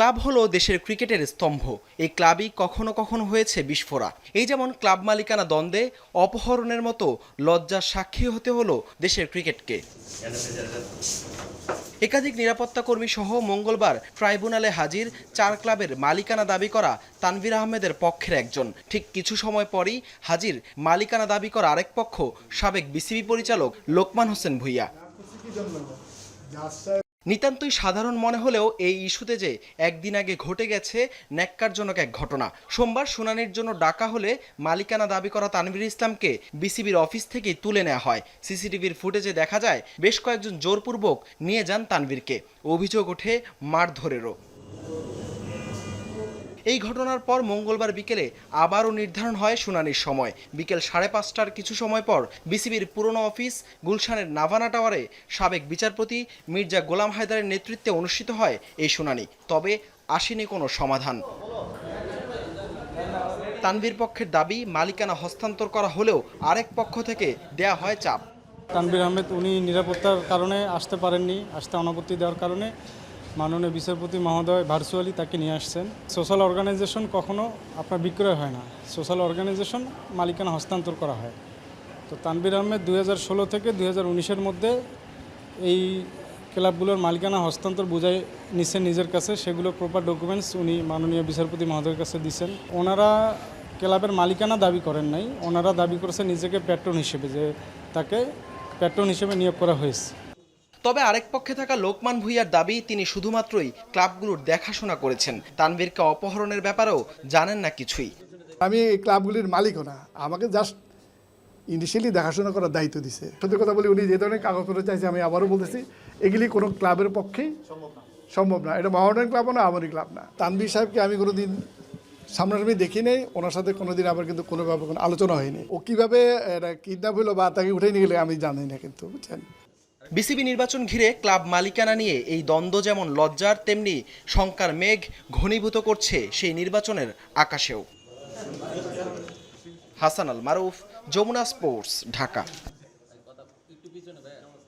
Club হলো দেশের ক্রিকেটের স্তম্ভ। এই ক্লাবই কখনো কখনো হয়েছে বিস্ফোরা। এই যেমন ক্লাব মালিকানা দ্বন্দ্বে অপহরণের মতো লজ্জার সাক্ষী হতে হলো দেশের ক্রিকেটকে। একাধিক নিরাপত্তা কর্মী সহ মঙ্গলবার ট্রাইব্যুনালে হাজির চার ক্লাবের মালিকানা দাবি করা তানভীর আহমেদের পক্ষের একজন। ঠিক কিছু সময় পরই হাজির মালিকানা দাবি করা আরেক পক্ষ, সাবেক বিসিবি পরিচালক লোকমান হোসেন ভুইয়া। নিতান্তই সাধারণ মনে হলেও এই ইস্যুতে যে একদিন আগে ঘটে গেছে ন্যাক্কারজনক এক ঘটনা। সোমবার শুনানির জন্য ডাকা হলে মালিকানা দাবি করা তানভীর ইসলামকে বিসিবির অফিস থেকেই তুলে নেওয়া হয়। সিসিটিভির ফুটেজে দেখা যায়, বেশ কয়েকজন জোরপূর্বক নিয়ে যান তানভীরকে। অভিযোগ ওঠে মারধরেরও। এই ঘটনার পর মঙ্গলবার বিকেলে আবারও নির্ধারণ হয় শুনানির সময়। বিকেল সাড়ে পাঁচটার কিছু সময় পর বিসিবির পুরনো অফিস গুলশানের নাভানা টাওয়ারে সাবেক বিচারপতি মির্জা গোলাম হায়দারের নেতৃত্বে অনুষ্ঠিত হয় এই শুনানি। তবে আসেনি কোনো সমাধান। তানভীর পক্ষের দাবি, মালিকানা হস্তান্তর করা হলেও আরেক পক্ষ থেকে দেয়া হয় চাপ। তানভীর আহমেদ, উনি নিরাপত্তার কারণে আসতে পারেননি, আসতে অনাপত্তি দেওয়ার কারণে। মাননীয় বিচারপতি মহোদয় ভার্চুয়ালি তাকে নিয়ে আসছেন। সোশ্যাল অর্গানাইজেশন কখনো আপনার বিক্রয় হয় না। সোশ্যাল অর্গানাইজেশন মালিকানা হস্তান্তর করা হয়। তো তানবির আহমেদ দুই থেকে দুই হাজার মধ্যে এই ক্লাবগুলোর মালিকানা হস্তান্তর বুঝাই নিচ্ছেন নিজের কাছে। সেগুলো প্রপার ডকুমেন্টস উনি মাননীয় বিচারপতি মহোদয়ের কাছে দিচ্ছেন ওনারা ক্লাবের মালিকানা দাবি করেন নাই। ওনারা দাবি করেছে নিজেকে প্যাট্রন হিসেবে যে তাকে প্যাট্রন হিসেবে নিয়োগ করা হয়েছে। তবে আরেক পক্ষে থাকা লোকমান ভুইয়ার দাবি, তিনি শুধুমাত্রই ক্লাবগুলোর দেখাশোনা করেছেন। তানভীরকে অপহরণের ব্যাপারেও জানেন না কিছুই। আমি এই ক্লাবগুলির মালিকও না। আমাকে জাস্ট ইনিশিয়ালি দেখাশোনা করার দায়িত্ব দিছে। সত্যি কথা বলি, উনি যে ধরনের কাগজপত্র চাইছে, আমি আবারও বলতেছি, এগুলি কোনো ক্লাবের পক্ষেই সম্ভব না। এটা মহামেডান ক্লাবও না আমারই ক্লাব না। তানভীর সাহেবকে আমি কোনো দিন সামনাসামনি দেখি নেই। ওনার সাথে কোনো দিন আমার কিন্তু কোনোভাবে কোনো আলোচনা হয়নি। ও কীভাবে কিডন্যাপ হলো বা তাকে উঠে নিয়ে গেলে আমি জানি না কিন্তু, বুঝছেন? বিসিবি নির্বাচন ঘিরে ক্লাব মালিকানা নিয়ে এই দ্বন্দ্ব যেমন লজ্জার, তেমনি শঙ্কার মেঘ ঘনীভূত করছে সেই নির্বাচনের আকাশেও। হাসান আল মারুফ, যমুনা স্পোর্টস, ঢাকা।